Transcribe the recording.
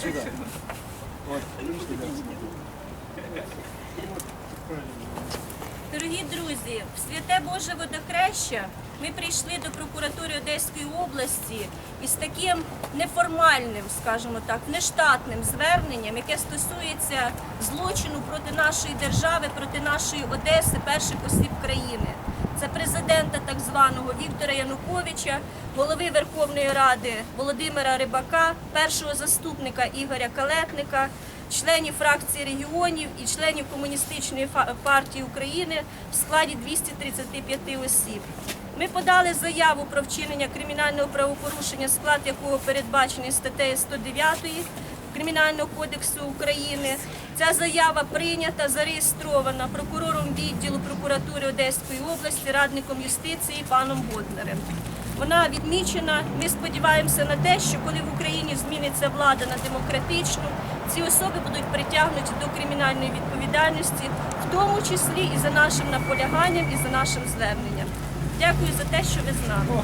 Сюда. Вот, вынести, да. Дорогі друзі, в святе Боже водохреща ми прийшли до прокуратури Одеської області із таким неформальним, скажімо так, нештатним зверненням, яке стосується злочину проти нашої держави, проти нашої Одеси, перших осіб країни. Це президента так званого Віктора Януковича, голови Верховної Ради Володимира Рибака, першого заступника Ігоря Калетника, членів фракції регіонів і членів Комуністичної партії України в складі 235 осіб. Ми подали заяву про вчинення кримінального правопорушення, склад якого передбачений статтею 109 Кримінального кодексу України. Ця заява прийнята, зареєстрована прокурором відділу прокуратури Одеської області, радником юстиції паном Боднарем. Вона відмічена. Ми сподіваємося на те, що коли в Україні зміниться влада на демократичну, ці особи будуть притягнуті до кримінальної відповідальності, в тому числі і за нашим наполяганням, і за нашим зверненням. Дякую за те, що ви з нами.